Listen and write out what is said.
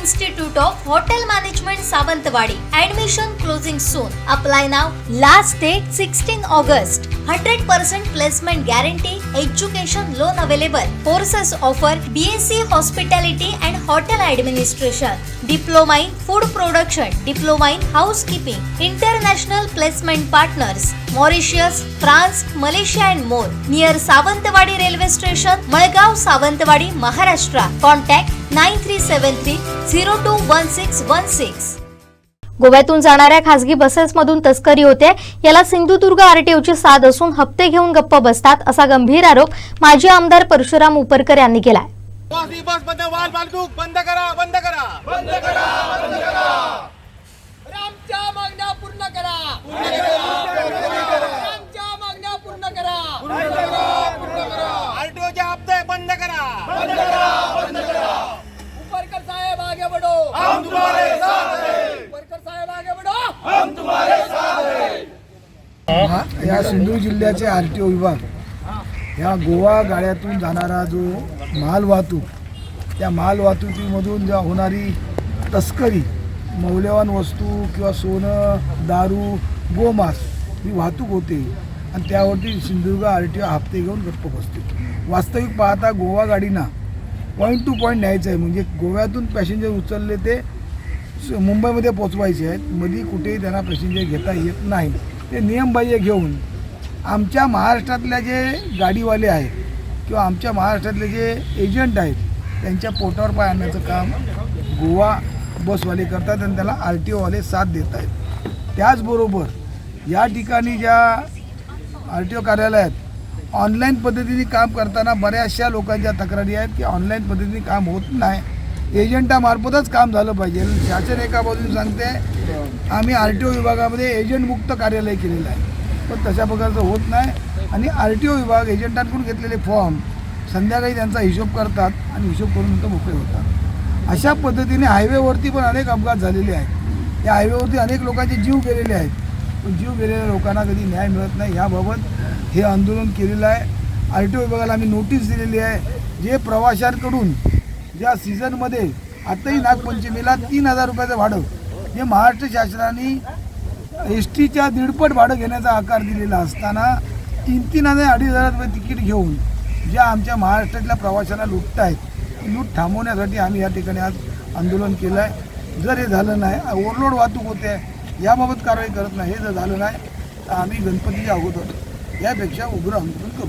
Institute of Hotel Management Savantwadi. Admission closing soon. Apply now. Last date 16 August. 100% placement guarantee. Education loan available. Courses offer BSc Hospitality and Hotel Administration. Diploma in Food Production. Diploma in Housekeeping. International Placement Partners. Mauritius, France, Malaysia and more. Near Savantwadi Railway Station, Malgaon, Savantwadi, Maharashtra. Contact 9373 021616. गोव्यातून जाणाऱ्या खासगी बसेसमधून तस्करी होते. याला सिंधुदुर्ग आरटीओची साथ असून हप्ते घेऊन गप्प बसतात असा गंभीर आरोप माजी आमदार परशुराम उपरकर यांनी केलाय. बस बंद बंद करा बंद करा बंद करा बंद करा आमच्या मागण्या पूर्ण करा आमच्या मागण्या पूर्ण करा आरटीओचे हप्ते बंद करा बंद करा बंद करा उपरकर साहेब आगे बढ़ो हम तुम्हारे साथ हैं उपरकर साहेब आगे बढ़ो हम तुम्हारे साथ हैं हा या सिंधू जिल्ह्याचे आर टी ओ विभाग ह्या गोवा गाड्यातून जाणारा जो माल वाहतूक त्या माल वाहतुकीमधून ज्या होणारी तस्करी मौल्यवान वस्तू किंवा सोनं दारू गोमास ही वाहतूक होते. आणि त्यावरती सिंधुदुर्ग आर टी ओ हप्ते घेऊन गप्प बसते. वास्तविक पाहता गोवा गाडीना पॉईंट टू पॉईंट न्यायचं आहे. म्हणजे गोव्यातून पॅसेंजर उचलले ते स- मुंबईमध्ये पोचवायचे आहेत. मध्ये कुठेही त्यांना पॅसेंजर घेता येत नाही. ते नियमबाह्य घेऊन आमच्या महाराष्ट्रातल्या जे गाडीवाले आहेत किंवा आमच्या महाराष्ट्रातले जे एजंट आहेत त्यांच्या पोटावर पाय आणण्याचं काम गोवा बसवाले करतात आणि त्याला आर टी ओवाले साथ देत आहेत. त्याचबरोबर या ठिकाणी ज्या आर टी ओ कार्यालयात ऑनलाईन पद्धतीने काम करताना बऱ्याचशा लोकांच्या तक्रारी आहेत की ऑनलाईन पद्धतीने काम होत नाही. एजंटामार्फतच काम झालं पाहिजे. शासन एका बाजूने सांगते आम्ही आर टी ओ विभागामध्ये एजंटमुक्त कार्यालय केलेलं आहे. पण तशा प्रकारचं होत नाही. आणि आर टी ओ विभाग एजंटांकडून घेतलेले फॉर्म संध्याकाळी त्यांचा हिशोब करतात आणि हिशोब करून नंतर मोकळे होतात. अशा पद्धतीने हायवेवरती पण अनेक अपघात झालेले आहेत. या हायवेवरती अनेक लोकांचे जीव गेलेले आहेत. पण जीव गेलेल्या लोकांना कधी न्याय मिळत नाही. याबाबत हे आंदोलन केलेलं आहे. आर टी ओ विभागाला आम्ही नोटीस दिलेली आहे. जे प्रवाशांकडून ज्या सीझनमध्ये आताही नागपंचमीला तीन हजार रुपयाचं भाडं जे महाराष्ट्र शासनाने एस टीच्या दीडपट भाडं घेण्याचा आकार दिलेला असताना तीन तीन हजार अडीच हजार रुपये तिकीट घेऊन ज्या आमच्या महाराष्ट्रातल्या प्रवाशांना लुटत आहेत ती लूट थांबवण्यासाठी आम्ही या ठिकाणी आज आंदोलन केलं आहे जर हे झालं नाही ओव्हरलोड वाहतूक होते याबाबत कारवाई करत नाही हे जर झालं नाही तर आम्ही गणपतीच्या अगोदर यापेक्षा उग्र आंदोलन करू.